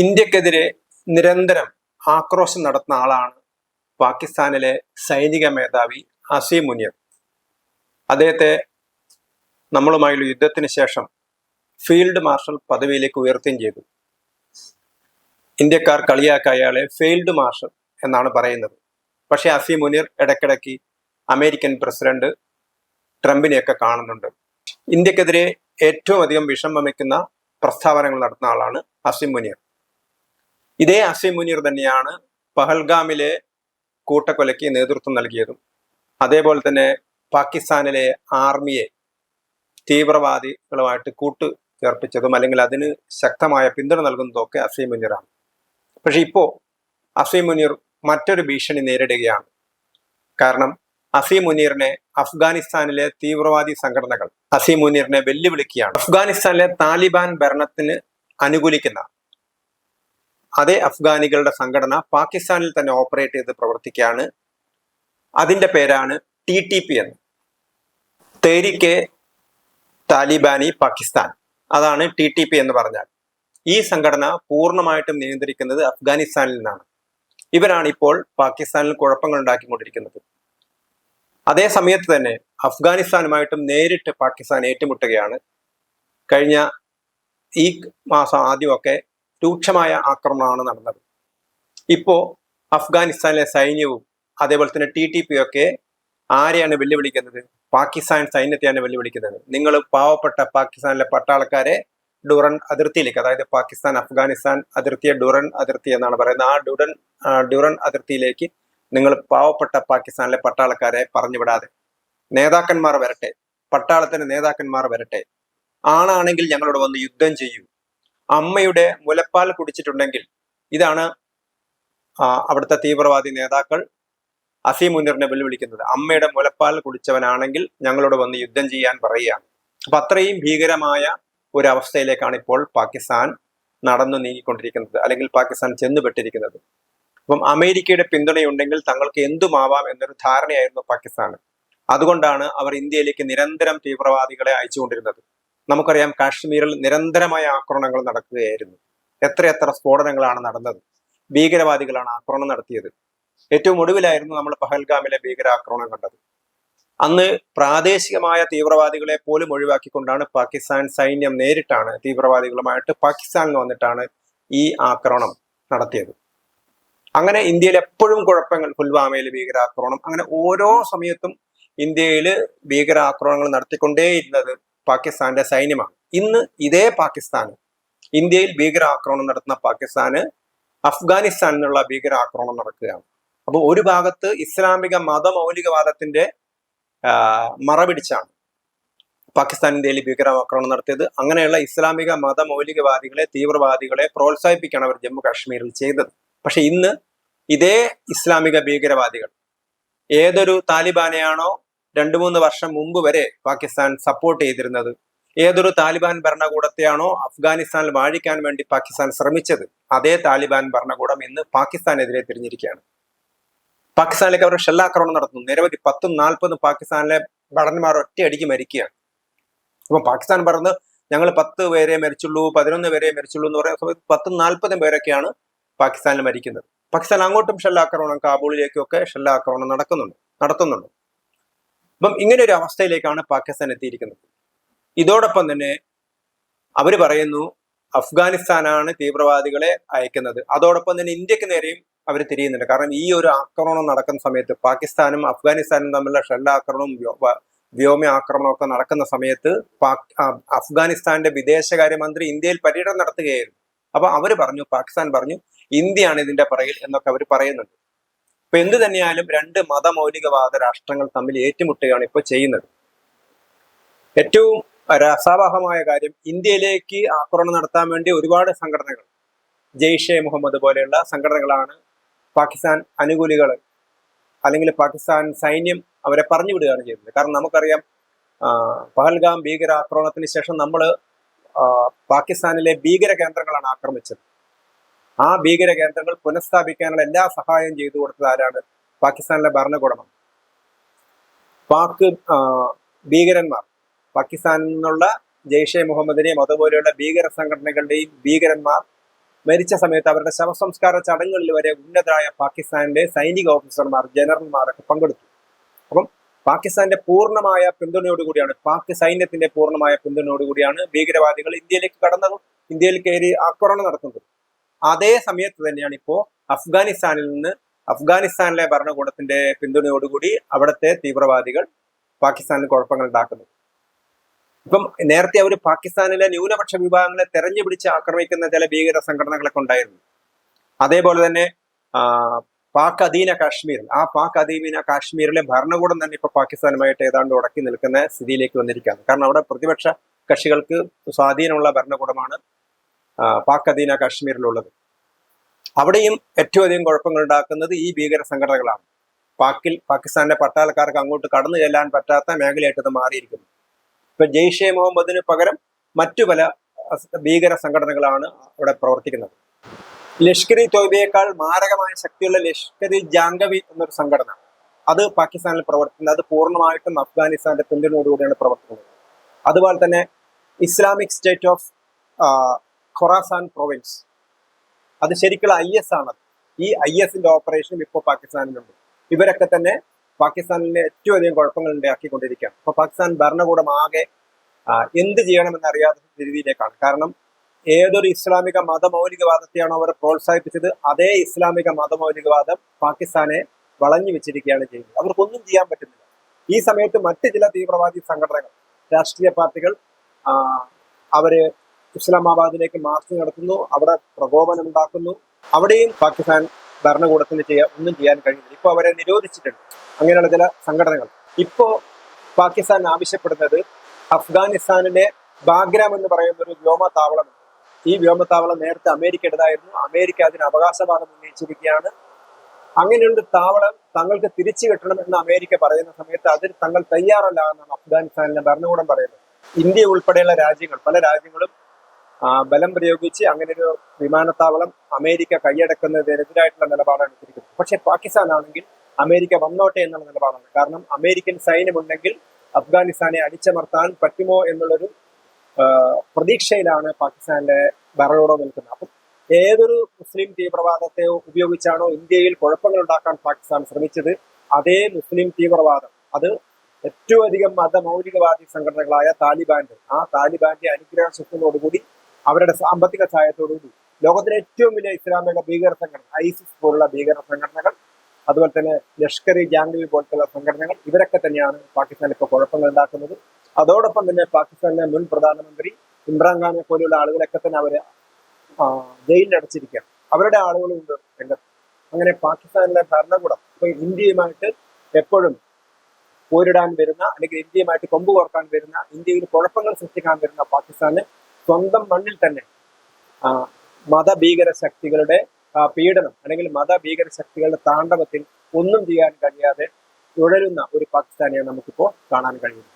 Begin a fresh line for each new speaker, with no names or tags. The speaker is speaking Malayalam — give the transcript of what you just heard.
ഇന്ത്യക്കെതിരെ നിരന്തരം ആക്രോശം നടത്തുന്ന ആളാണ് പാകിസ്ഥാനിലെ സൈനിക മേധാവി അസീം മുനിയർ അദ്ദേഹത്തെ നമ്മളുമായുള്ള യുദ്ധത്തിന് ശേഷം ഫീൽഡ് മാർഷൽ പദവിയിലേക്ക് ഉയർത്തുകയും ചെയ്തു. ഇന്ത്യക്കാർ കളിയാക്ക അയാളെ ഫീൽഡ് മാർഷൽ എന്നാണ് പറയുന്നത്. പക്ഷേ അസീം മുനീർ ഇടയ്ക്കിടയ്ക്ക് അമേരിക്കൻ പ്രസിഡന്റ് ട്രംപിനെയൊക്കെ കാണുന്നുണ്ട്. ഇന്ത്യക്കെതിരെ ഏറ്റവും അധികം വിഷം വമിക്കുന്ന പ്രസ്താവനകൾ നടത്തുന്ന ആളാണ് അസീം മുനീർ. ഇതേ അസീം മുനീർ തന്നെയാണ് പഹൽഗാമിലെ കൂട്ടക്കൊലയ്ക്ക് നേതൃത്വം നൽകിയതും. അതേപോലെ തന്നെ പാകിസ്ഥാനിലെ ആർമിയെ തീവ്രവാദികളുമായിട്ട് കൂട്ടു ചേർപ്പിച്ചതും അല്ലെങ്കിൽ അതിന് ശക്തമായ പിന്തുണ നൽകുന്നതൊക്കെ അസീം മുനീറാണ്. പക്ഷെ ഇപ്പോ അസീം മുനീർ മറ്റൊരു ഭീഷണി നേരിടുകയാണ്. കാരണം അസീം മുനീറിനെ അഫ്ഗാനിസ്ഥാനിലെ തീവ്രവാദി സംഘടനകൾ അസീം മുനീറിനെ വെല്ലുവിളിക്കുകയാണ്. അഫ്ഗാനിസ്ഥാനിലെ താലിബാൻ ഭരണത്തിന് അനുകൂലിക്കുന്ന അതേ അഫ്ഗാനികളുടെ സംഘടന പാകിസ്ഥാനിൽ തന്നെ ഓപ്പറേറ്റ് ചെയ്ത് പ്രവർത്തിക്കുകയാണ്. അതിന്റെ പേരാണ് ടി ടി പി എന്ന്. തേരിക്കെ താലിബാനി പാകിസ്ഥാൻ. അതാണ് ടി ടി പി എന്ന് പറഞ്ഞാൽ. ഈ സംഘടന പൂർണമായിട്ടും നിയന്ത്രിക്കുന്നത് അഫ്ഗാനിസ്ഥാനിൽ നിന്നാണ്. ഇവരാണ് ഇപ്പോൾ പാകിസ്ഥാനിൽ കുഴപ്പങ്ങൾ ഉണ്ടാക്കിക്കൊണ്ടിരിക്കുന്നത്. അതേ സമയത്ത് തന്നെ അഫ്ഗാനിസ്ഥാനുമായിട്ടും നേരിട്ട് പാകിസ്ഥാൻ ഏറ്റുമുട്ടുകയാണ്. കഴിഞ്ഞ ഈ മാസം ആദ്യമൊക്കെ രൂക്ഷമായ ആക്രമണമാണ് നടന്നത്. ഇപ്പോ അഫ്ഗാനിസ്ഥാനിലെ സൈന്യവും അതേപോലെ തന്നെ ടി ടി പി ഒക്കെ ആരെയാണ് വെല്ലുവിളിക്കുന്നത്? പാകിസ്ഥാൻ സൈന്യത്തെയാണ് വെല്ലുവിളിക്കുന്നത്. നിങ്ങൾ പാവപ്പെട്ട പാകിസ്ഥാനിലെ പട്ടാളക്കാരെ ഡുറൻ അതിർത്തിയിലേക്ക് അതായത് പാകിസ്ഥാൻ അഫ്ഗാനിസ്ഥാൻ അതിർത്തിയെ ഡുറൻ അതിർത്തി എന്നാണ് പറയുന്നത്. ആ ഡുറൻ ഡുറൻ അതിർത്തിയിലേക്ക് നിങ്ങൾ പാവപ്പെട്ട പാകിസ്ഥാനിലെ പട്ടാളക്കാരെ പറഞ്ഞുവിടാതെ നേതാക്കന്മാർ വരട്ടെ പട്ടാളത്തിന്റെ നേതാക്കന്മാർ വരട്ടെ. ആണാണെങ്കിൽ ഞങ്ങളോട് വന്ന് യുദ്ധം ചെയ്യൂ. അമ്മയുടെ മുലപ്പാൽ കുടിച്ചിട്ടുണ്ടെങ്കിൽ ഇതാണ് അവിടുത്തെ തീവ്രവാദി നേതാക്കൾ അസീം മുനീറിനെ വെല്ലുവിളിക്കുന്നത്. അമ്മയുടെ മുലപ്പാൽ കുടിച്ചവനാണെങ്കിൽ ഞങ്ങളോട് വന്ന് യുദ്ധം ചെയ്യാൻ പറയുകയാണ്. അപ്പൊ അത്രയും ഭീകരമായ ഒരു അവസ്ഥയിലേക്കാണ് ഇപ്പോൾ പാകിസ്ഥാൻ നടന്നു നീങ്ങിക്കൊണ്ടിരിക്കുന്നത് അല്ലെങ്കിൽ പാകിസ്ഥാൻ ചെന്നുപെട്ടിരിക്കുന്നത്. അപ്പം അമേരിക്കയുടെ പിന്തുണയുണ്ടെങ്കിൽ തങ്ങൾക്ക് എന്തുമാവാം എന്നൊരു ധാരണയായിരുന്നു പാകിസ്ഥാന്. അതുകൊണ്ടാണ് അവർ ഇന്ത്യയിലേക്ക് നിരന്തരം തീവ്രവാദികളെ അയച്ചുകൊണ്ടിരുന്നത്. നമുക്കറിയാം കാശ്മീരിൽ നിരന്തരമായ ആക്രമണങ്ങൾ നടക്കുകയായിരുന്നു. എത്രയെത്ര സ്ഫോടനങ്ങളാണ് നടന്നത്. ഭീകരവാദികളാണ് ആക്രമണം നടത്തിയത്. ഏറ്റവും ഒടുവിലായിരുന്നു നമ്മൾ പഹൽഗാമിലെ ഭീകരാക്രമണം കണ്ടത്. അന്ന് പ്രാദേശികമായ തീവ്രവാദികളെ പോലും ഒഴിവാക്കിക്കൊണ്ടാണ് പാകിസ്ഥാൻ സൈന്യം നേരിട്ടാണ് തീവ്രവാദികളുമായിട്ട് പാകിസ്ഥാനിൽ വന്നിട്ടാണ് ഈ ആക്രമണം നടത്തിയത്. അങ്ങനെ ഇന്ത്യയിൽ എപ്പോഴും കുഴപ്പങ്ങൾ പുൽവാമയിൽ ഭീകരാക്രമണം. അങ്ങനെ ഓരോ സമയത്തും ഇന്ത്യയിൽ ഭീകരാക്രമണങ്ങൾ നടത്തിക്കൊണ്ടേയിരുന്നത് പാകിസ്ഥാന്റെ സൈന്യമാണ്. ഇന്ന് ഇതേ പാകിസ്ഥാൻ ഇന്ത്യയിൽ ഭീകരാക്രമണം നടത്തുന്ന പാകിസ്ഥാന് അഫ്ഗാനിസ്ഥാനിൽ നിന്നുള്ള ഭീകരാക്രമണം നടക്കുകയാണ്. അപ്പോൾ ഒരു ഭാഗത്ത് ഇസ്ലാമിക മതമൗലികവാദത്തിന്റെ മറപിടിച്ചാണ് പാകിസ്ഥാൻ ഇന്ത്യയിൽ ഭീകരാക്രമണം നടത്തിയത്. അങ്ങനെയുള്ള ഇസ്ലാമിക മതമൗലികവാദികളെ തീവ്രവാദികളെ പ്രോത്സാഹിപ്പിക്കുകയാണ് അവർ ജമ്മു കാശ്മീരിൽ ചെയ്തത്. പക്ഷെ ഇന്ന് ഇതേ ഇസ്ലാമിക ഭീകരവാദികൾ ഏതൊരു താലിബാനെയാണോ രണ്ടു മൂന്ന് വർഷം മുമ്പ് വരെ പാകിസ്ഥാൻ സപ്പോർട്ട് ചെയ്തിരുന്നത്. ഏതൊരു താലിബാൻ ഭരണകൂടത്തെയാണോ അഫ്ഗാനിസ്ഥാനിൽ വാഴിക്കാൻ വേണ്ടി പാകിസ്ഥാൻ ശ്രമിച്ചത് അതേ താലിബാൻ ഭരണകൂടം ഇന്ന് പാകിസ്ഥാനെതിരെ തിരിഞ്ഞിരിക്കുകയാണ്. പാകിസ്ഥാനിലേക്ക് അവർ ഷെല്ലാക്രമണം നടത്തുന്നു. നിരവധി പത്തും നാൽപ്പതും പാകിസ്ഥാനിലെ ഭടന്മാർ ഒറ്റയടിക്ക് മരിക്കുകയാണ്. അപ്പൊ പാകിസ്ഥാൻ പറഞ്ഞ് ഞങ്ങൾ പത്ത് പേരെ മരിച്ചുള്ളൂ പതിനൊന്ന് പേരെ മരിച്ചുള്ളൂ എന്ന് പറയുന്ന സമയത്ത് പത്തും നാൽപ്പതും പേരൊക്കെയാണ് പാകിസ്ഥാനിൽ മരിക്കുന്നത്. പാകിസ്ഥാൻ അങ്ങോട്ടും ഷെല്ലാക്രമണം കാബൂളിലേക്കൊക്കെ ഷെല്ലാക്രമണം നടക്കുന്നുണ്ട് നടത്തുന്നുണ്ട്. അപ്പം ഇങ്ങനെ ഒരു അവസ്ഥയിലേക്കാണ് പാകിസ്ഥാൻ എത്തിയിരിക്കുന്നത്. ഇതോടൊപ്പം തന്നെ അവർ പറയുന്നു അഫ്ഗാനിസ്ഥാനാണ് തീവ്രവാദികളെ അയക്കുന്നത്. അതോടൊപ്പം തന്നെ ഇന്ത്യയ്ക്ക് നേരെയും അവർ തിരിയുന്നുണ്ട്. കാരണം ഈ ഒരു ആക്രമണം നടക്കുന്ന സമയത്ത് പാകിസ്ഥാനും അഫ്ഗാനിസ്ഥാനും തമ്മിലുള്ള ഷെല്ലാക്രമണവും വ്യോമ ആക്രമണമൊക്കെ നടക്കുന്ന സമയത്ത് പാക് അഫ്ഗാനിസ്ഥാന്റെ വിദേശകാര്യമന്ത്രി ഇന്ത്യയിൽ പര്യടനം നടത്തുകയായിരുന്നു. അപ്പൊ അവർ പറഞ്ഞു പാകിസ്ഥാൻ പറഞ്ഞു ഇന്ത്യയാണ് ഇതിന്റെ പറയിൽ എന്നൊക്കെ അവർ പറയുന്നുണ്ട്. ഇപ്പൊ എന്ത് തന്നെയായാലും രണ്ട് മതമൗലികവാദ രാഷ്ട്രങ്ങൾ തമ്മിൽ ഏറ്റുമുട്ടുകയാണ് ഇപ്പൊ ചെയ്യുന്നത്. ഏറ്റവും രസാവഹമായ കാര്യം ഇന്ത്യയിലേക്ക് ആക്രമണം നടത്താൻ വേണ്ടി ഒരുപാട് സംഘടനകൾ ജെയ്ഷെ മുഹമ്മദ് പോലെയുള്ള സംഘടനകളാണ് പാകിസ്ഥാൻ അനുകൂലികൾ അല്ലെങ്കിൽ പാകിസ്ഥാൻ സൈന്യം അവരെ പറഞ്ഞു വിടുകയാണ് ചെയ്യുന്നത്. കാരണം നമുക്കറിയാം പഹൽഗാം ഭീകരാക്രമണത്തിന് ശേഷം നമ്മൾ പാകിസ്ഥാനിലെ ഭീകര കേന്ദ്രങ്ങളാണ് ആക്രമിച്ചത്. ആ ഭീകര കേന്ദ്രങ്ങൾ പുനഃസ്ഥാപിക്കാനുള്ള എല്ലാ സഹായം ചെയ്തു കൊടുത്തത് ആരാണ്? പാകിസ്ഥാനിലെ ഭരണകൂടമാണ്. പാക് ഭീകരന്മാർ. പാകിസ്ഥാനിൽ നിന്നുള്ള ജെയ്ഷെ മുഹമ്മദിനെയും അതുപോലെയുള്ള ഭീകര സംഘടനകളുടെയും ഭീകരന്മാർ മരിച്ച സമയത്ത് അവരുടെ ശവസംസ്കാര ചടങ്ങുകളിൽ വരെ ഉന്നതരായ പാകിസ്ഥാനിലെ സൈനിക ഓഫീസർമാർ ജനറൽമാരൊക്കെ പങ്കെടുത്തു. അപ്പം പാകിസ്ഥാന്റെ പൂർണമായ പിന്തുണയോടുകൂടിയാണ് പാക് സൈന്യത്തിന്റെ പൂർണമായ പിന്തുണയോടുകൂടിയാണ് ഭീകരവാദികൾ ഇന്ത്യയിലേക്ക് കടന്നതും. ഇന്ത്യയിൽ കയറി ആക്രമണം നടത്തുന്നതും. അതേ സമയത്ത് തന്നെയാണ് ഇപ്പോ അഫ്ഗാനിസ്ഥാനിൽ നിന്ന് അഫ്ഗാനിസ്ഥാനിലെ ഭരണകൂടത്തിന്റെ പിന്തുണയോടുകൂടി അവിടുത്തെ തീവ്രവാദികൾ പാകിസ്ഥാനിൽ കുഴപ്പങ്ങൾ ഉണ്ടാക്കുന്നത്. ഇപ്പം നേരത്തെ അവർ പാകിസ്ഥാനിലെ ന്യൂനപക്ഷ വിഭാഗങ്ങളെ തെരഞ്ഞു പിടിച്ച് ആക്രമിക്കുന്ന ചില ഭീകര സംഘടനകളൊക്കെ ഉണ്ടായിരുന്നു. അതേപോലെ തന്നെ പാക് അധീന കാശ്മീർ. ആ പാക് അധീന കാശ്മീരിലെ ഭരണകൂടം തന്നെ ഇപ്പൊ പാകിസ്ഥാനുമായിട്ട് ഏതാണ്ട് ഉടക്കി നിൽക്കുന്ന സ്ഥിതിയിലേക്ക് വന്നിരിക്കുകയാണ്. കാരണം അവിടെ പ്രതിപക്ഷ കക്ഷികൾക്ക് സ്വാധീനമുള്ള ഭരണകൂടമാണ് പാക് അധീന കാശ്മീരിലുള്ളത്. അവിടെയും ഏറ്റവും അധികം കുഴപ്പങ്ങൾ ഉണ്ടാക്കുന്നത് ഈ ഭീകര സംഘടനകളാണ്. പാക്കിൽ പാകിസ്ഥാനിലെ പട്ടാളക്കാർക്ക് അങ്ങോട്ട് കടന്നു ചെല്ലാൻ പറ്റാത്ത മേഖലയായിട്ട് മാറിയിരിക്കുന്നു. ഇപ്പൊ ജെയ്ഷെ മുഹമ്മദിന് പകരം മറ്റു പല ഭീകര സംഘടനകളാണ് അവിടെ പ്രവർത്തിക്കുന്നത്. ലഷ്കർ ഇ തോയ്ബയേക്കാൾ മാരകമായ ശക്തിയുള്ള ലഷ്കർ ഇ ജാങ്കവി എന്നൊരു സംഘടന അത് പാകിസ്ഥാനിൽ പ്രവർത്തിക്കുന്നത് അത് പൂർണമായിട്ടും അഫ്ഗാനിസ്ഥാന്റെ പിന്തുണയോടുകൂടിയാണ് പ്രവർത്തിക്കുന്നത്. അതുപോലെ തന്നെ Islamic State of Khorasan province അത് ശരിക്കുള്ള ഐ എസ് ആണ്. ഈ ഐ എസിന്റെ ഓപ്പറേഷൻ ഇപ്പോൾ പാകിസ്ഥാനിലുണ്ട്. ഇവരൊക്കെ തന്നെ പാകിസ്ഥാനിലെ ഏറ്റവും അധികം കുഴപ്പങ്ങൾ ഉണ്ടാക്കിക്കൊണ്ടിരിക്കുകയാണ്. അപ്പൊ പാകിസ്ഥാൻ ഭരണകൂടം ആകെ എന്ത് ചെയ്യണമെന്ന് അറിയാത്ത രീതിയിലേക്കാണ്. കാരണം ഏതൊരു ഇസ്ലാമിക മതമൗലികവാദത്തെയാണോ അവർ പ്രോത്സാഹിപ്പിച്ചത് അതേ ഇസ്ലാമിക മതമൗലികവാദം പാകിസ്ഥാനെ വളഞ്ഞു വെച്ചിരിക്കുകയാണ് ചെയ്യുന്നത്. അവർക്കൊന്നും ചെയ്യാൻ പറ്റുന്നില്ല. ഈ സമയത്ത് മറ്റ് ചില തീവ്രവാദി സംഘടനകൾ രാഷ്ട്രീയ പാർട്ടികൾ അവർ ഇസ്ലാമാബാദിലേക്ക് മാർച്ച് നടത്തുന്നു അവിടെ പ്രകോപനം ഉണ്ടാക്കുന്നു. അവിടെയും പാകിസ്ഥാൻ ഭരണകൂടത്തിന് ചെയ്യാൻ ഒന്നും ചെയ്യാൻ കഴിയുന്നില്ല ഇപ്പോൾ അവരെ നിരോധിച്ചിട്ടുണ്ട്. അങ്ങനെയുള്ള ചില സംഘടനകൾ. ഇപ്പോ പാകിസ്ഥാൻ ആവശ്യപ്പെടുന്നത് അഫ്ഗാനിസ്ഥാനിലെ ബാഗ്രാം എന്ന് പറയുന്ന ഒരു വ്യോമത്താവളം ഈ വ്യോമത്താവളം നേരത്തെ അമേരിക്കയുടേതായിരുന്നു അമേരിക്ക അതിന് അവകാശവാദം ഉന്നയിച്ചിരിക്കുകയാണ്. അങ്ങനെയുള്ള താവളം തങ്ങൾക്ക് തിരിച്ചു കിട്ടണം എന്ന് അമേരിക്ക പറയുന്ന സമയത്ത് അതിന് തങ്ങൾ തയ്യാറല്ല എന്നാണ് അഫ്ഗാനിസ്ഥാനിലെ ഭരണകൂടം പറയുന്നത്. ഇന്ത്യ ഉൾപ്പെടെയുള്ള രാജ്യങ്ങൾ പല രാജ്യങ്ങളും ബലം പ്രയോഗിച്ച് അങ്ങനെ ഒരു വിമാനത്താവളം അമേരിക്ക കൈയടക്കുന്നതിനെതിരായിട്ടുള്ള നിലപാടാണ് എടുത്തിരിക്കുന്നത്. പക്ഷെ പാകിസ്ഥാൻ ആണെങ്കിൽ അമേരിക്ക വന്നോട്ടെ എന്നുള്ള നിലപാടാണ്. കാരണം അമേരിക്കൻ സൈന്യമുണ്ടെങ്കിൽ അഫ്ഗാനിസ്ഥാനെ അടിച്ചമർത്താൻ പറ്റുമോ എന്നുള്ളൊരു പ്രതീക്ഷയിലാണ് പാകിസ്ഥാനിലെ ഭരണകൂടം നിൽക്കുന്നത്. അപ്പം ഏതൊരു മുസ്ലിം തീവ്രവാദത്തെ ഉപയോഗിച്ചാണോ ഇന്ത്യയിൽ കുഴപ്പങ്ങൾ ഉണ്ടാക്കാൻ പാകിസ്ഥാൻ ശ്രമിച്ചത് അതേ മുസ്ലിം തീവ്രവാദം. അത് ഏറ്റവും അധികം മതമൗലികവാദി സംഘടനകളായ താലിബാന്റെ ആ താലിബാന്റെ അനുഗ്രഹ ശക്തിയോടുകൂടി അവരുടെ സാമ്പത്തിക സഹായത്തോടുകൂടി. ലോകത്തിലെ ഏറ്റവും വലിയ ഇസ്ലാമിക ഭീകര സംഘടന ഐസിസ് പോലുള്ള ഭീകര സംഘടനകൾ അതുപോലെ തന്നെ ലഷ്കർ ഇ ജാംഗവി പോലത്തുള്ള സംഘടനകൾ ഇവരൊക്കെ തന്നെയാണ് പാകിസ്ഥാൻ ഇപ്പോൾ കുഴപ്പങ്ങൾ ഉണ്ടാക്കുന്നത്. അതോടൊപ്പം തന്നെ പാകിസ്ഥാനിലെ മുൻ പ്രധാനമന്ത്രി ഇമ്രാൻഖാനെ പോലെയുള്ള ആളുകളൊക്കെ തന്നെ അവരെ ജയിലിലടച്ചിരിക്കുകയാണ് അവരുടെ ആളുകളും ഉണ്ട് രംഗത്ത്. അങ്ങനെ പാകിസ്ഥാനിലെ ഭരണകൂടം ഇപ്പൊ ഇന്ത്യയുമായിട്ട് എപ്പോഴും പോരിടാൻ വരുന്ന അല്ലെങ്കിൽ ഇന്ത്യയുമായിട്ട് കൊമ്പ് കോർക്കാൻ വരുന്ന ഇന്ത്യയിൽ കുഴപ്പങ്ങൾ സൃഷ്ടിക്കാൻ വരുന്ന പാകിസ്ഥാന് സ്വന്തം മണ്ണിൽ തന്നെ മതഭീകര ശക്തികളുടെ പീഡനം അല്ലെങ്കിൽ മതഭീകര ശക്തികളുടെ താണ്ഡവത്തിൽ ഒന്നും ചെയ്യാൻ കഴിയാതെ തുടരുന്ന ഒരു പാകിസ്ഥാനെയാണ് നമുക്കിപ്പോൾ കാണാൻ കഴിയുന്നത്.